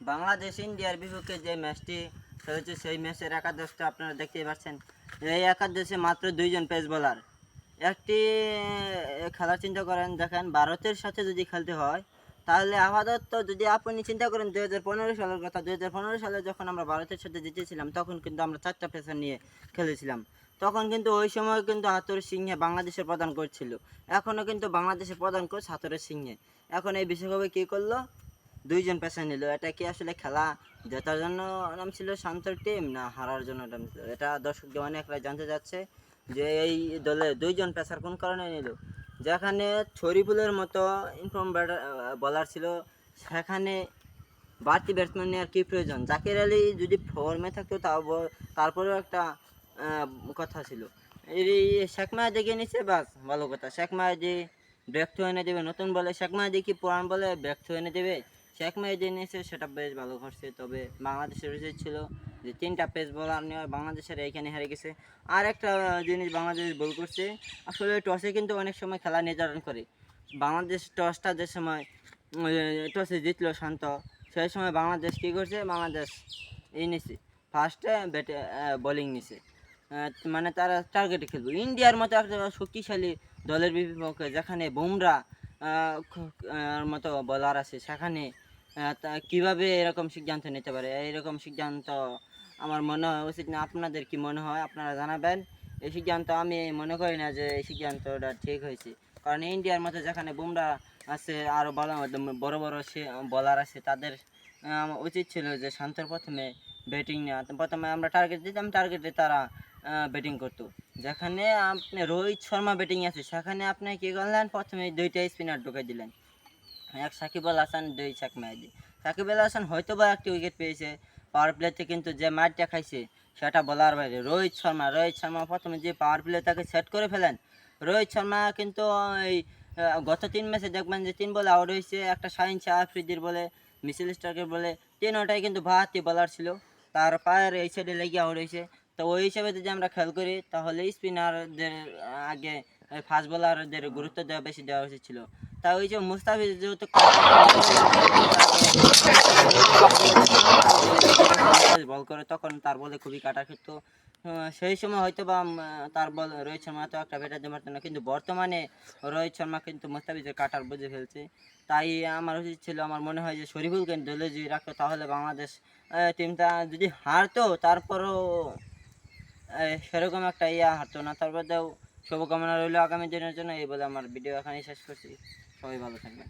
বাংলাদেশ ইন্ডিয়ার বিপক্ষে যে ম্যাচটি খেলেছে, সেই ম্যাচের একাদশটা আপনারা দেখতেই পাচ্ছেন। এই একাদশে মাত্র দুইজন পেস বোলার একটি খেলার চিন্তা করেন, দেখেন, ভারতের সাথে যদি খেলতে হয়, তাহলে আপাতত যদি আপনি চিন্তা করেন দুই হাজার পনেরো সালের কথা, দুই হাজার পনেরো সালে যখন আমরা ভারতের সাথে জিতেছিলাম, তখন কিন্তু আমরা চারটা পেসার নিয়ে খেলেছিলাম। তখন কিন্তু ওই সময় কিন্তু হাতুর সিংহে বাংলাদেশের প্রধান কোচ ছিল। এখনও কিন্তু বাংলাদেশের প্রধান কোচ হাতুরের সিংহে। এখন এই বিশ্বকাপে কী করল? দুইজন পেশা নিল। এটা কি আসলে খেলা? জেতার জন্য নাম ছিল শান্তর টিম না হারার জন্য নাম ছিল? এটা দর্শক অনেকরা জানতে যাচ্ছে যে এই দলে দুইজন পেসার কোন কারণে নিল? যেখানে ছরিফুলের মতো ইনফর্ম বলার ছিল, সেখানে বাড়তি ব্যাটসম্যান নেওয়ার কী প্রয়োজন? জাকির আলী যদি ফর্মে থাকতো, তাও তারপরেও একটা কথা ছিল। এই শেখ মাহাদি গিয়ে নিচ্ছে বাস, ভালো কথা। শেখ মাহাদি ব্রেক এনে দেবে। নতুন বলে শেখ মাহাদি কি পুরান বলে ব্রেক এনে দেবে। শেখ মাহাদি নিয়েছে, সেটা বেশ ভালো করছে তবে বাংলাদেশের উচিত ছিল যে তিনটা পেস বলার নেওয়া বাংলাদেশের এইখানে হেরে গেছে। আর একটা জিনিস বাংলাদেশ বল করছে। আসলে টসে কিন্তু অনেক সময় খেলা নির্ধারণ করে। বাংলাদেশ টসটা যে সময় টসে জিতলো শান্ত, সেই সময় বাংলাদেশ কী করছে? বাংলাদেশ এই নিছে। ফার্স্টে ব্যাটে বোলিং নিছে। মানে তারা টার্গেটে খেলবে। ইন্ডিয়ার মতো একটা শক্তিশালী দলের বিপক্ষে যেখানে বুমরা মতো বলার আছে, সেখানে কীভাবে এরকম সিদ্ধান্ত নিতে পারে? এরকম সিদ্ধান্ত আমার মনে হয় উচিত না। আপনাদের কি মনে হয়? আপনারা জানাবেন। এই সিদ্ধান্ত আমি মনে করি না যে এই সিদ্ধান্তটা ঠিক হয়েছে। কারণ ইন্ডিয়ার মতো যেখানে বুমরা আছে আরও বড় বড় বড় সে বলার আছে, তাদের উচিত ছিল যে শান্তর প্রথমে ব্যাটিং নেওয়া। প্রথমে আমরা টার্গেট দিতাম টার্গেটে তারা ব্যাটিং করতো। যেখানে আপনি রোহিত শর্মা ব্যাটিং আছে, সেখানে আপনি কী করলেন? প্রথমে দুইটা স্পিনার ঢুকে দিলেন। এক সাকিব আল হাসান, দুই শেখ মেহেদি। সাকিব আল হাসান হয়তো বা একটি উইকেট পেয়েছে পাওয়ার প্লেতে কিন্তু যে ম্যাচটা খাইছে, সেটা বলার বাইরে। রোহিত শর্মা রোহিত শর্মা প্রথমে যে পাওয়ার প্লে তাকে সেট করে ফেলেন। রোহিত শর্মা কিন্তু এই গত তিন ম্যাচে দেখবেন যে তিন বলে আউট হয়েছে, একটা শাহিন শাহ আফ্রিদির বলে, মিসেল স্টার্কের বলে, তিন ওটাই কিন্তু বাহাতি বলার ছিল। তার পায়ের এই সাইডে লেগে আউট হয়েছে। তো ওই হিসাবে যদি আমরা খেয়াল করি, তাহলে স্পিনারদের আগে ফাস্ট বোলারদের গুরুত্ব দেওয়া বেশি দেওয়া উচিত ছিল। তা ওই যে মুস্তাফিজ যেহেতু বল করে, তখন তার বলে খুবই কাটা খেত সেই সময় হয়তো বা তার বল রোহিত শর্মা তো একটা দিতে পারতো না, কিন্তু বর্তমানে রোহিত শর্মা কিন্তু মুস্তাফিজের কাটার বুঝে ফেলছে। তাই আমার উচিত ছিল, আমার মনে হয় যে শরীফুলকে দলে যদি রাখতো, তাহলে বাংলাদেশ টিমটা যদি হারতো, তারপরও সেরকম একটা ইয়া হারতো না। তারপর তারপরেও শুভকামনা রইল আগামী দিনের জন্য। এই বলে আমার ভিডিও এখানেই শেষ করছি। সবাই ভালো থাকবেন।